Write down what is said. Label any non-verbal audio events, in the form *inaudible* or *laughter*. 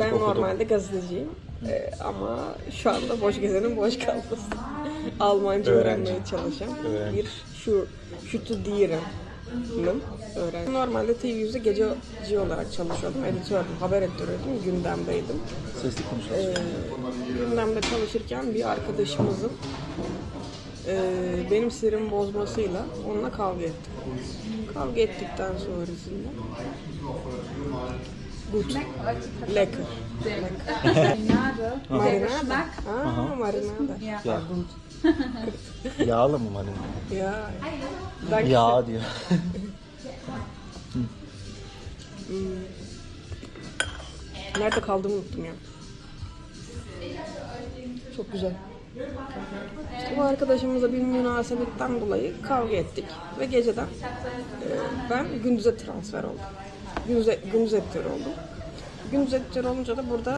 Ben okudum. normalde gazeteciyim. Ee, ama şu anda boş gezenin boş kalması. *laughs* Almanca Öğrenci. öğrenmeye çalışan Öğrenci. bir şu şu diyelim öğrenci. Normalde TV100'de gececi olarak çalışıyordum. Editördüm, haber editörüydüm, gündemdeydim. Sesli konuşuyorsun. Ee, gündemde çalışırken bir arkadaşımızın e, benim sinirimi bozmasıyla onunla kavga ettim. Kavga ettikten sonrasında Gut. Lecker. Marinade. Marinade. Aa, marinade. Ja. Ya. *laughs* Yağlı mı marina? Ya. Danke. Yağ diyor. *laughs* Nerede kaldığımı unuttum ya. Çok güzel. İşte bu arkadaşımızla bir münasebetten dolayı kavga ettik. Ve geceden e, ben gündüze transfer oldum. Gündüze, gündüz editörü oldum. Gündüz editörü olunca da burada